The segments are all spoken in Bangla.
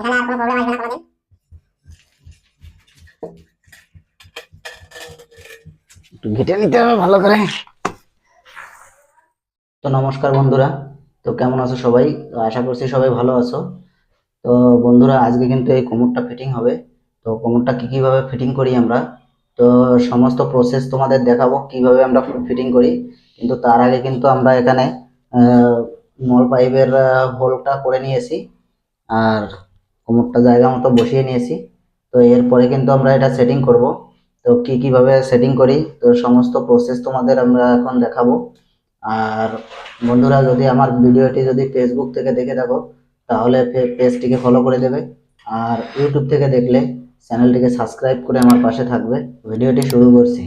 এখানে আর কোনো প্রবলেম আসবে না কোনোদিন। একটু ঘেটে নিতে হবে ভালো করে। তো নমস্কার বন্ধুরা তো কেমন আছো সবাই? আশা করছি সবাই ভালো আছো। তো বন্ধুরা আজকে কিন্তু এই কোমরটা ফিটিং হবে। তো কোমরটা কি কীভাবে ফিটিং করি আমরা? তো সমস্ত প্রসেস তোমাদের দেখাবো কীভাবে আমরা ফিটিং করি। কিন্তু তার আগে কিন্তু আমরা এখানে আহ, নল পাইপের হোলটা করে নিয়েছি। আর কোমরটা জায়গা মতো বসিয়ে নিয়েছি। তো এরপরে কিন্তু আমরা এটা সেটিং করব। তো কি কীভাবে সেটিং করি? তো সমস্ত প্রসেস তোমাদের আমরা এখন দেখাবো। আর বন্ধুরা, যদি আমার ভিডিওটি যদি ফেসবুক থেকে দেখে থাকো, তাহলে পেজটিকে ফলো করে দেবে। আর ইউটিউব থেকে দেখলে চ্যানেলটিকে সাবস্ক্রাইব করে আমার পাশে থাকবে। ভিডিওটি শুরু করছি।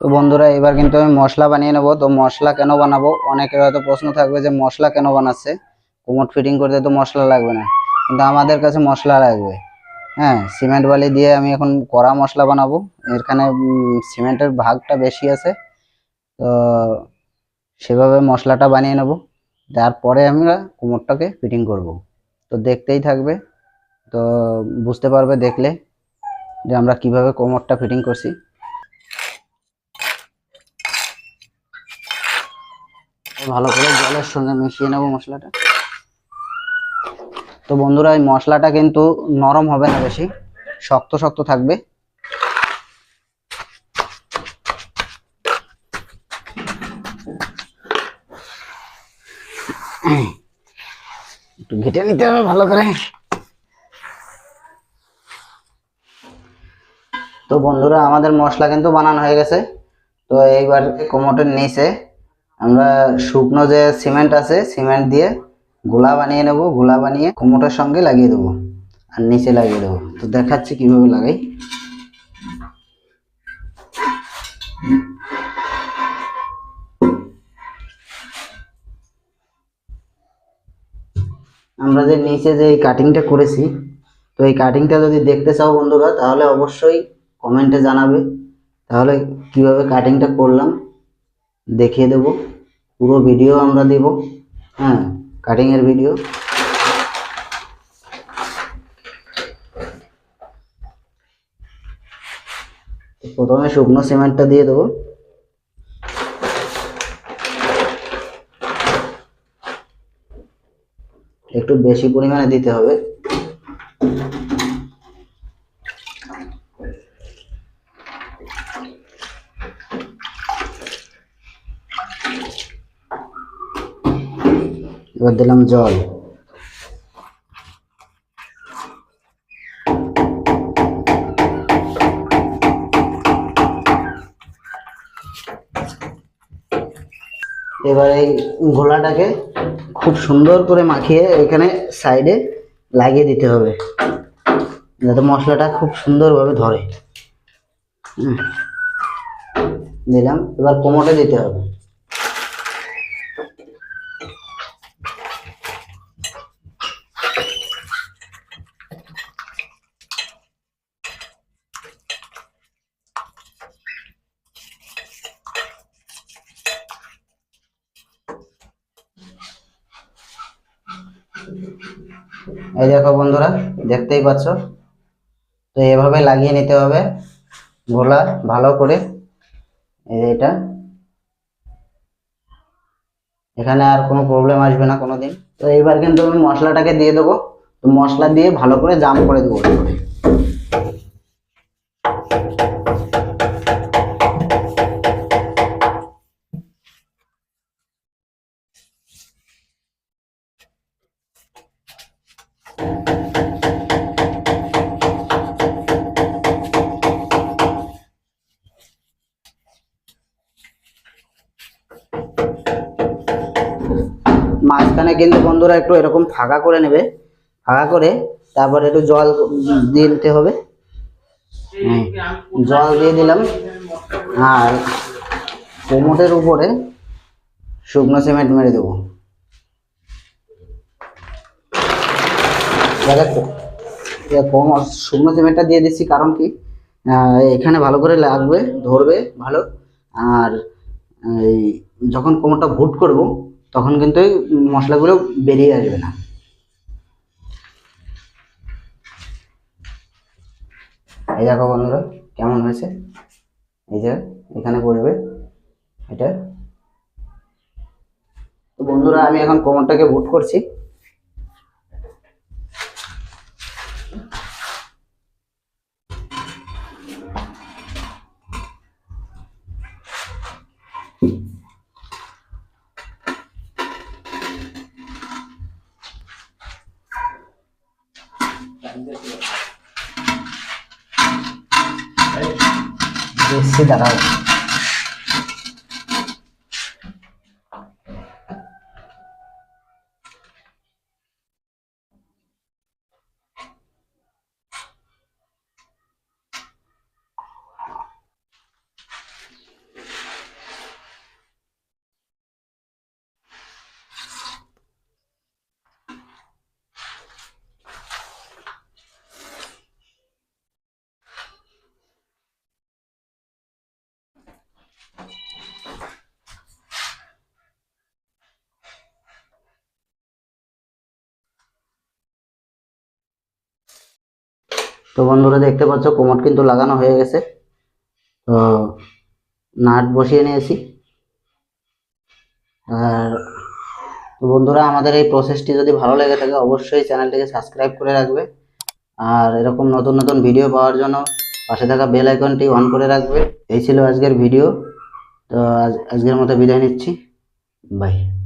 তো বন্ধুরা, এবার কিন্তু আমি মশলা বানিয়ে নেব। তো মশলা কেন বানাবো? অনেকের হয়তো প্রশ্ন থাকবে যে মশলা কেন বানাচ্ছে? কোমর ফিটিং করতে তো মশলা লাগবে না। কিন্তু আমাদের কাছে মশলা লাগবে। হ্যাঁ সিমেন্ট বালি দিয়ে আমি এখন কড়া মশলা বানাবো। এখানে সিমেন্টের ভাগটা বেশি আছে। তো সেভাবে মশলাটা বানিয়ে নেব। তারপরে আমরা কোমরটাকে ফিটিং করব। তো দেখতেই থাকবে। তো বুঝতে পারবে দেখলে যে আমরা কীভাবে কোমরটা ফিটিং করছি। ভালো করে জলের সঙ্গে মিশিয়ে নেব মশলাটা। তো বন্ধুরা, এই মশলাটা কিন্তু নরম হবে না বেশি। শক্ত শক্ত থাকবে। একটু ঘেটে নিতে হবে ভালো করে। তো বন্ধুরা, আমাদের মশলা কিন্তু বানানো হয়ে গেছে। তো এইবার কোমরের নিচে। আমরা শুকনো যে সিমেন্ট আছে, সিমেন্ট দিয়ে গোলা বানিয়ে নেব, গোলা বানিয়ে কোমরের সঙ্গে লাগিয়ে দেবো আর নিচে লাগিয়ে দেবো। তো দেখাচ্ছি কীভাবে লাগাই। আমরা যে নিচে যে এই কাটিংটা করেছি, তো এই কাটিংটা যদি দেখতে চাও বন্ধুরা, তাহলে অবশ্যই কমেন্টে জানাবে। তাহলে কীভাবে কাটিংটা করলাম, দেখিয়ে দেব। পুরো ভিডিও আমরা দেব হ্যাঁ। কাটিং এর ভিডিও প্রথমে শুকনো সিমেন্টটা দিয়ে দেবো। একটু বেশি পরিমাণে দিতে হবে। এবার দিলাম জল। এবার এই গোলাটাকে খুব সুন্দর করে মাখিয়ে এখানে সাইডে লাগিয়ে দিতে হবে। যাতে মশলাটা খুব সুন্দরভাবে ধরে। দিলাম। এবার কোমোটে দিতে হবে। এই দেখো বন্ধুরা, দেখতেই পাচ্ছ? তো এভাবে লাগিয়ে নিতে হবে গোলা ভালো করে। এটা। এখানে আর কোনো প্রবলেম আসবে না কোনোদিন। তো এইবার কিন্তু আমি মশলাটাকে দিয়ে দেবো। তো মশলা দিয়ে ভালো করে জাম করে দেবো। মাঝখানে কিন্তু বন্ধুরা একটু এরকম ফাঁকা করে নেবে। ফাঁকা করে তারপরে একটু জল দিয়ে দিতে হবে। হুম, জল দিয়ে দিলাম। আর কোমটের উপরে শুকনো সিমেন্ট মেরে দেবো। যাতে কো- এ কোমর শুকনো সিমেন্টটা দিয়ে দিচ্ছি কারণ কি এখানে ভালো করে লাগবে ধরবে ভালো। আর এই যখন কোমরটা ভুট করব তখন কিন্তু ওই মশলাগুলো বেরিয়ে আসবে না। এই দেখো বন্ধুরা, কেমন হয়েছে? এই যে এখানে পড়বে এটা। বন্ধুরা, আমি এখন কোমরটাকে বুট করছি। বেশি দাঁড়াও তো বন্ধুরা দেখতে পাচ্ছ, কোমর কিন্তু লাগানো হয়ে গেছে। তো নাট বসিয়ে নিয়েছি। আর তো বন্ধুরা, আমাদের এই প্রসেসটি যদি ভালো লেগে থাকে, অবশ্যই চ্যানেলটিকে সাবস্ক্রাইব করে রাখবে। আর এরকম নতুন নতুন ভিডিও পাওয়ার জন্য পাশে থাকা বেল আইকনটি অন করে রাখবে। এই ছিল আজকের ভিডিও তো আজ- আজকের মতো বিদায় নিচ্ছি। বাই